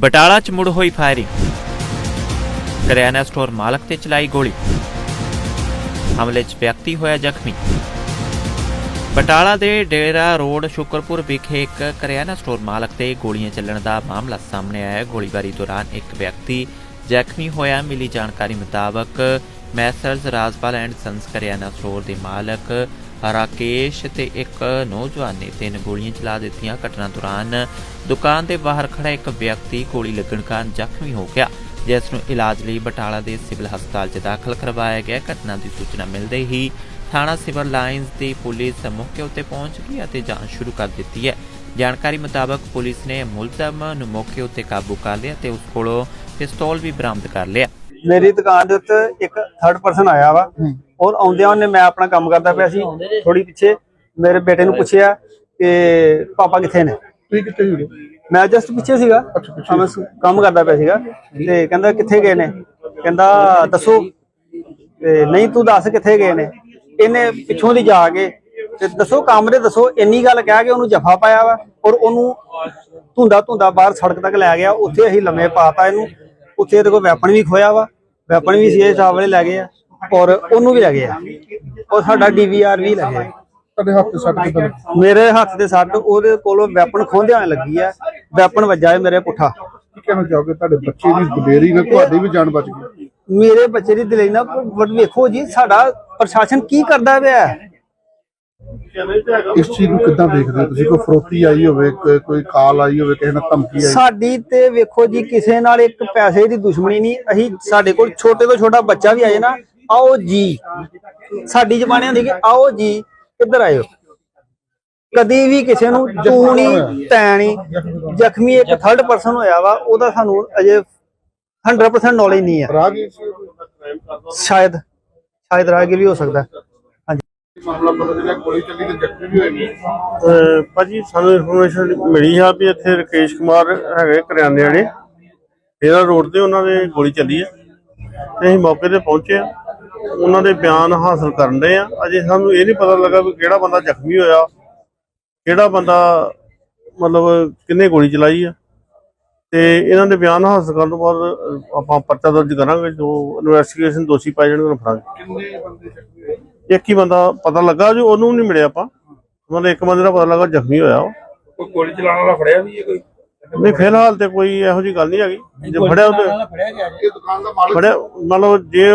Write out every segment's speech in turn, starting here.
ਬਟਾਲਾ 'ਚ ਮੁੜ ਹੋਈ ਫਾਇਰਿੰਗ। ਕਰਿਆਨਾ ਸਟੋਰ ਮਾਲਕ ਤੇ ਚਲਾਈ ਗੋਲੀ। ਹਮਲੇ 'ਚ ਵਿਅਕਤੀ ਹੋਇਆ ਜ਼ਖਮੀ। ਬਟਾਲਾ ਦੇ ਡੇਰਾ ਰੋਡ ਸ਼ੁਕਰਪੁਰ ਵਿਖੇ ਇੱਕ ਕਰਿਆਨਾ ਸਟੋਰ ਮਾਲਕ ਤੇ ਗੋਲੀਆਂ ਚੱਲਣ ਦਾ ਮਾਮਲਾ ਸਾਹਮਣੇ ਆਇਆ ਹੈ। ਗੋਲੀਬਾਰੀ ਦੌਰਾਨ ਇੱਕ ਵਿਅਕਤੀ ਜ਼ਖਮੀ ਹੋਇਆ। ਮਿਲੀ ਜਾਣਕਾਰੀ ਮੁਤਾਬਕ ਮੈਸਰਸ ਰਾਜਪਾਲ ਐਂਡ ਸੰਸ ਕਰਿਆਨਾ ਸਟੋਰ ਦੇ ਮਾਲਕ ਰਾਕੇਸ਼ ਤੇ ਇੱਕ ਨੌਜਵਾਨ ਨੇ ਤਿੰਨ ਗੋਲੀਆਂ ਚਲਾ ਦਿੱਤੀਆਂ। ਘਟਨਾ ਦੌਰਾਨ ਦੁਕਾਨ ਦੇ ਬਾਹਰ ਖੜਾ ਇੱਕ ਵਿਅਕਤੀ ਗੋਲੀ ਲੱਗਣ ਕਾਰਨ ਜ਼ਖਮੀ ਹੋ ਗਿਆ। ਜਿਸ ਨੂੰ ਇਲਾਜ ਲਈ ਬਟਾਲਾ ਦੇ ਸਿਵਲ ਹਸਪਤਾਲ 'ਚ ਦਾਖਲ ਕਰਵਾਇਆ ਗਿਆ। ਘਟਨਾ ਦੀ ਸੂਚਨਾ ਮਿਲਦੇ ਹੀ ਥਾਣਾ ਸਿਵਲ ਲਾਈਨਸ ਦੀ ਪੁਲਿਸ ਮੌਕੇ ਉੱਤੇ ਪਹੁੰਚ ਗਈ ਅਤੇ ਜਾਂਚ ਸ਼ੁਰੂ ਕਰ ਦਿੱਤੀ ਹੈ। ਜਾਣਕਾਰੀ ਮੁਤਾਬਕ ਪੁਲਿਸ ਨੇ ਮੁਲਜ਼ਮ ਨੂੰ ਮੌਕੇ ਉੱਤੇ ਕਾਬੂ ਕਰ ਲਿਆ ਤੇ ਉਸ ਕੋਲੋਂ ਪਿਸਤੌਲ ਵੀ ਬਰਾਮਦ ਕਰ ਲਿਆ। ਮੇਰੀ ਦੁਕਾਨ ਦੇ ਉੱਤੇ ਇੱਕ ਥਰਡ ਪਰਸਨ ਆਇਆ ਵਾ। ਔਰ ਆਉਂਦਿਆਂ ਉਹਨੇ ਮੈਂ ਆਪਣਾ ਕੰਮ ਕਰਦਾ ਪਿਆ ਸੀ ਥੋੜੀ ਪਿੱਛੇ ਮੇਰੇ ਬੇਟੇ ਨੂੰ ਪੁੱਛਿਆ ਕਿ ਪਾਪਾ ਕਿੱਥੇ ਨੇ? ਤੁਸੀਂ ਕਿੱਥੇ ਹੋ ਮੈਂ ਜਸਟ ਪਿੱਛੇ ਸੀਗਾ। ਮੈਂ ਸ- ਕੰਮ ਕਰਦਾ ਪਿਆ ਸੀਗਾ ਤੇ ਕਹਿੰਦਾ ਕਿੱਥੇ ਗਏ ਨੇ? ਕਹਿੰਦਾ ਦੱਸੋ। ਤੇ ਨਹੀਂ ਤੂੰ ਦੱਸ ਕਿੱਥੇ ਗਏ ਨੇ? ਇਹਨੇ ਪਿੱਛੋਂ ਦੀ ਜਾ ਕੇ ਤੇ ਦੱਸੋ ਕੰਮ ਦੇ ਦੱਸੋ। ਇੰਨੀ ਗੱਲ ਕਹਿ ਕੇ ਉਹਨੂੰ ਜਫਾ ਪਾਇਆ ਵਾ ਔਰ ਉਹਨੂੰ ਧੁੰਦਾ ਧੁੰਦਾ ਬਾਹਰ ਸੜਕ ਤੱਕ ਲੈ ਗਿਆ। ਉੱਥੇ ਅਸੀਂ ਲੰਮੇ ਪਾਤਾ ਇਹਨੂੰ। ਉੱਥੇ ਇਹਦੇ ਕੋਲ ਵੈਪਨ ਵੀ ਖੋਇਆ ਵਾ। ਵੈਪਨ ਵੀ ਸੀਏ ਸਾਹਿਬ ਵਾਲੇ ਲੈ ਗਏ ਆ। ਔਰ ਉਹਨੂੰ ਵੀ ਲੈ ਗਏ ਆ। ਔਰ ਸਾਡਾ ਡੀਵੀਆਰ ਵੀ ਲੈ ਗਏ ਤੁਹਾਡੇ ਹੱਥ ਤੇ ਸੱਟ ਕਿੱਦਾਂ? ਲੱਗੀ? ਮੇਰੇ ਹੱਥ ਦੇ ਸੱਟ ਉਹਦੇ ਕੋਲੋਂ ਵੈਪਨ ਖੋਹਦਿਆਂ ਲੱਗੀ ਆ। ਵੈਪਨ ਵੱਜਾ ਹੈ ਮੇਰੇ ਪੁੱਠਾ। ਕੀ ਕਹਿਣਾ ਚਾਹੋਗੇ? ਤੁਹਾਡੇ ਬੱਚੇ ਦੀ ਦਲੇਰੀ ਨਾਲ ਤੁਹਾਡੀ ਵੀ ਜਾਨ ਬਚ ਗਈ। ਮੇਰੇ ਬੱਚੇ ਦੀ ਦਿਲੇ ਨਾ ਬਟ ਵੇਖੋ ਜੀ ਸਾਡਾ ਪ੍ਰਸ਼ਾਸਨ ਕੀ ਕਰਦਾ ਪਿਆ? ਹੈ? ਇਸ ਚੀਜ਼ ਨੂੰ ਕਿੱਦਾਂ ਦੇਖਦੇ ਹੋ ਤੁਸੀਂ? ਕੋਈ ਫਰੋਤੀ ਆਈ ਹੋਵੇ ਕੋਈ ਕਾਲ ਆਈ ਹੋਵੇ ਕਿਸੇ ਨਾਲ ਧਮਕੀ ਆਈ ਸਾਡੀ ਤੇ ਵੇਖੋ ਜੀ ਕਿਸੇ ਨਾਲ ਇੱਕ ਪੈਸੇ ਦੀ ਦੁਸ਼ਮਣੀ ਨਹੀਂ। ਅਸੀਂ ਸਾਡੇ ਕੋਲ ਛੋਟੇ ਤੋਂ ਛੋਟਾ ਬੱਚਾ ਵੀ ਆਏ ਨਾ ਆਓ ਜੀ। ਸਾਡੀ ਜ਼ਬਾਨੇ ਹੁੰਦੀ ਕਿ ਆਓ ਜੀ, ਕਿੱਧਰ ਆਇਓ ਕਦੀ ਵੀ ਕਿਸੇ ਨੂੰ ਤੂੰ ਤੈਣੀ, ਜ਼ਖਮੀ ਇੱਕ ਥਰਡ ਪਰਸਨ ਹੋਇਆ ਵਾ, ਉਹਦਾ ਸਾਨੂੰ ਅਜੇ 100% ਨੌਲੇਜ ਨਹੀਂ ਹੈ। ਸ਼ਾਇਦ ਸ਼ਾਇਦ ਰਾਹਗੀਰ ਵੀ ਹੋ ਸਕਦਾ। ਭਾਜੀ, ਸਾਨੂੰ ਇਨਫੋਰਮੇਸ਼ਨ ਮਿਲੀ ਆ ਵੀ ਇੱਥੇ ਰਕੇਸ਼ ਕੁਮਾਰ ਹੈਗੇ ਕਰਿਆਨੇ ਵਾਲੇ। ਇਹਦਾ ਰੋਡ ਤੇ ਉਹਨਾਂ ਦੇ ਗੋਲੀ ਚੱਲੀ ਆ। ਤੇ ਅਸੀਂ ਮੌਕੇ ਤੇ ਪਹੁੰਚੇ ਆ। ਉਹਨਾਂ ਦੇ ਬਿਆਨ ਹਾਸਲ ਕਰਨ ਦੇ ਆ। ਅਜੇ ਸਾਨੂੰ ਇਹ ਨਹੀਂ ਪਤਾ ਲੱਗਾ ਵੀ ਕਿਹੜਾ ਬੰਦਾ ਜ਼ਖਮੀ ਹੋਇਆ ਕਿਹੜਾ ਬੰਦਾ ਮਤਲਬ ਕਿੰਨੇ ਗੋਲੀ ਚਲਾਈ ਆ। ਤੇ ਇਹਨਾਂ ਦੇ ਬਿਆਨ ਹਾਸਲ ਕਰਨ ਤੋਂ ਬਾਅਦ ਆਪਾਂ ਪਰਚਾ ਦਰਜ ਕਰਾਂਗੇ ਜੋ ਇਨਵੈਸਟੀਗੇਸ਼ਨ ਦੋਸ਼ੀ ਪਾਏ ਜਾਣਗੇ ਉਹਨਾਂ ਨੂੰ ਫੜਾਂਗੇ। ਕਿੰਨੇ ਬੰਦੇ ਜ਼ਖਮੀ ਹੋਏ? ਇੱਕ ਹੀ ਬੰਦਾ ਪਤਾ ਲੱਗਾ ਜੋ ਉਹਨੂੰ ਨਹੀਂ ਮਿਲਿਆ ਆਪਾਂ। ਉਹਨਾਂ ਦੇ ਇੱਕ ਬੰਦੇ ਦਾ ਪਤਾ ਲੱਗਾ ਜ਼ਖਮੀ ਹੋਇਆ ਉਹ। ਕੋਈ ਗੋਲੀ ਚਲਾਉਣ ਵਾਲਾ ਫੜਿਆ ਵੀ ਹੈ ਕੋਈ? ਨਹੀਂ ਫਿਲਹਾਲ ਤੇ ਕੋਈ ਇਹੋ ਜੀ ਗੱਲ ਨਹੀਂ ਹੈਗੀ। ਜੇ ਫੜਿਆ ਉਹ ਤੇ ਇਹ ਦੁਕਾਨ ਦਾ ਮਾਲਕ ਫੜਿਆ ਮਤਲਬ ਜੇ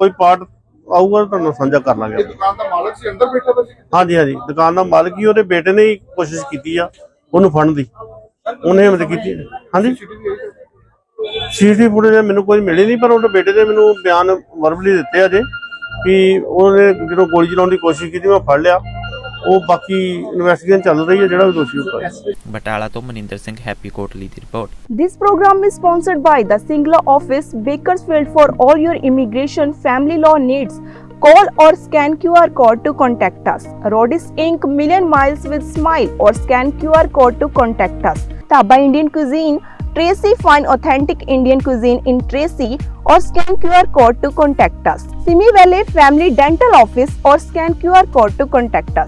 ਕੋਈ ਪਾਰਟ ਆਊਗਾ ਤਾਂ ਤੁਹਾਨੂੰ ਸਾਂਝਾ ਕਰ ਲਾਂਗੇ ਇਹ ਦੁਕਾਨ ਦਾ ਮਾਲਕ ਸੀ ਅੰਦਰ ਬੈਠਾ ਸੀ ਹਾਂਜੀ ਹਾਂਜੀ। ਦੁਕਾਨ ਦਾ ਮਾਲਕ ਹੀ ਉਹਦੇ ਬੇਟੇ ਨੇ ਹੀ ਕੋਸ਼ਿਸ਼ ਕੀਤੀ ਆ ਉਹਨੂੰ ਫੜਨ ਦੀ। ਉਹਨੇ ਮਦਦ ਕੀਤੀ ਹਾਂਜੀ? ਸੀਟੀ ਫੁਟੇਜ ਮੈਨੂੰ ਕੋਈ ਮਿਲੀ ਨਹੀਂ ਪਰ ਉਹਦੇ ਬੇਟੇ ਦੇ ਮੈਨੂੰ ਬਿਆਨ ਵਰਬਲੀ ਦਿੱਤੇ ਅਜੇ ਕਿ ਉਹਨੇ ਜਦੋਂ ਗੋਲੀ ਚਲਾਉਣ ਦੀ ਕੋਸ਼ਿਸ਼ ਕੀਤੀ ਮੈਂ ਫੜ ਲਿਆ। ਉਹ ਬਾਕੀ ਇਨਵੈਸਟੀਗੇਸ਼ਨ ਚੱਲ ਰਹੀ ਹੈ ਜਿਹੜਾ ਵੀ ਦੋਸ਼ੀ ਉੱਪਰ ਬਟਾਲਾ ਤੋਂ Maninder Singh Happy Kotli the report This program is sponsored by the Singla office, Bakersfield for all your immigration family law needs. Call or scan QR code to contact us. Rodis Inc. Million Miles with Smile or scan QR code to contact us. Taba Indian Cuisine, Tracy find authentic Indian cuisine in Tracy or scan QR code to contact us. Simi Valley Family Dental Office or scan QR code to contact us.